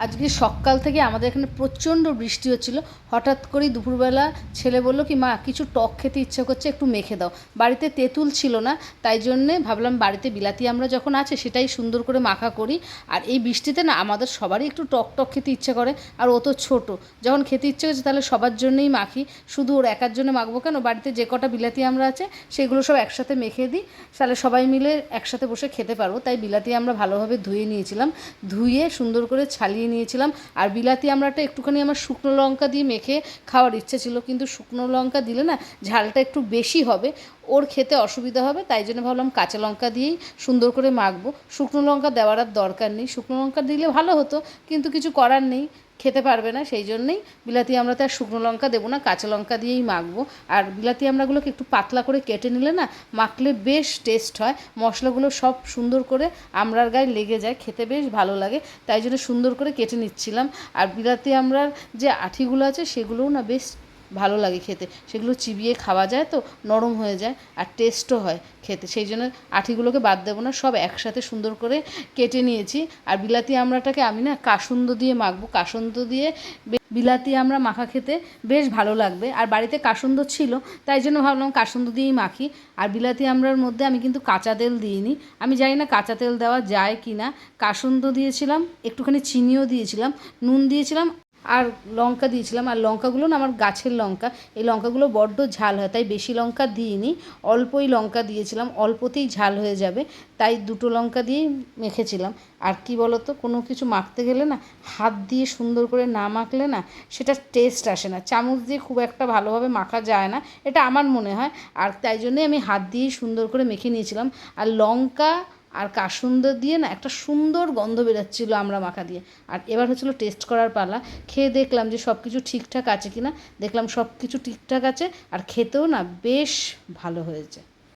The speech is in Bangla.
আজকে সকাল থেকে আমাদের এখানে প্রচণ্ড বৃষ্টি হচ্ছিল। হঠাৎ করেই দুপুরবেলা ছেলে বলল কি, মা, কিছু টক খেতে ইচ্ছে করছে, একটু মেখে দাও। বাড়িতে তেঁতুল ছিল না, তাই জন্যে ভাবলাম বাড়িতে বিলাতি আমরা যখন আছে সেটাই সুন্দর করে মাখা করি। আর এই বৃষ্টিতে না আমাদের সবারই একটু টক টক খেতে ইচ্ছে করে, আর ও তো ছোটো। যখন খেতে ইচ্ছে করছে তাহলে সবার জন্যই মাখি। শুধু ওর একার জন্য মাখবো কেন? বাড়িতে যে কটা বিলাতি আমরা আছে সেগুলো সব একসাথে মেখে দিই। তাহলে সবাই মিলে একসাথে বসে খেতে পারব। তাই বিলাতি আমরা ভালোভাবে ধুয়ে নিয়েছিলাম। ধুয়ে সুন্দর করে ছালিয়ে নিয়েছিলাম। আর বিলাতি আমরাটা একটুখানি আমার শুকনো লঙ্কা দিয়ে মেখে খাওয়ার ইচ্ছে ছিল, কিন্তু শুকনো লঙ্কা দিলে না ঝালটা একটু বেশি হবে, ওর খেতে অসুবিধা হবে, তাই জন্য ভাবলাম কাঁচা লঙ্কা দিয়েই সুন্দর করে মাখবো। শুকনো লঙ্কা দেওয়ার আর দরকার নেই, শুকনো লঙ্কা দিলে ভালো হতো, কিন্তু কিছু করার নেই। খেতে পারবে না, সেই জন্যেই বিলাতি আমরা তো আর শুকনো লঙ্কা দেবো না, কাঁচা লঙ্কা দিয়েই মাখবো। আর বিলাতি আমরাগুলোকে একটু পাতলা করে কেটে নিলে না, মাখলে বেশ টেস্ট হয়। মশলাগুলো সব সুন্দর করে আমরার গায়ে লেগে যায়, খেতে বেশ ভালো লাগে, তাই জন্য সুন্দর করে কেটে নিচ্ছিলাম। আর বিলাতি আমরার যে আঠিগুলো আছে, সেগুলোও না বেশ ভালো লাগে খেতে। সেগুলো চিবিয়ে খাওয়া যায় তো, নরম হয়ে যায় আর টেস্টও হয় খেতে। সেই জন্য আঠিগুলোকে বাদ দেবো না, সব একসাথে সুন্দর করে কেটে নিয়েছি। আর বিলাতি আমড়াটাকে আমি না কাসুন্দ দিয়ে মাখবো। কাসুন্দ দিয়ে বিলাতি আমরা মাখা খেতে বেশ ভালো লাগবে। আর বাড়িতে কাসুন্দ ছিল, তাই জন্য ভাবলাম কাসুন্দ দিয়েই মাখি। আর বিলাতি আমড়ার মধ্যে আমি কিন্তু কাঁচা তেল দিইনি। আমি জানি না কাঁচা তেল দেওয়া যায় কি না কাসুন্দ দিয়েছিলাম, একটুখানি চিনিও দিয়েছিলাম, নুন দিয়েছিলাম আর লঙ্কা দিয়েছিলাম, আর লঙ্কাগুলো না আমার গাছের লঙ্কা, এই লঙ্কাগুলো বড্ড ঝাল হয়, তাই বেশি লঙ্কা দিইনি, অল্পই লঙ্কা দিয়েছিলাম, অল্পতেই ঝাল হয়ে যাবে, তাই দুটো লঙ্কা দিয়েই মেখেছিলাম। আর কি বলতো, কোনো কিছু মাখতে গেলে না, হাত দিয়ে সুন্দর করে না মাখলে না সেটা টেস্ট আসে না, চামচ দিয়ে খুব একটা ভালোভাবে মাখা যায় না, এটা আমার মনে হয়, আর তাই জন্যই আমি হাত দিয়েই সুন্দর করে মেখে নিয়েছিলাম। আর লঙ্কা আর কাসুন্দর দিয়ে না একটা সুন্দর গন্ধ বেরোচ্ছিলো আমরা মাখা দিয়ে। আর এবার হচ্ছিল টেস্ট করার পালা। খেয়ে দেখলাম যে সব কিছু ঠিকঠাক আছে কি না দেখলাম সব কিছু ঠিকঠাক আছে। আর খেতেও না বেশ ভালো হয়েছে।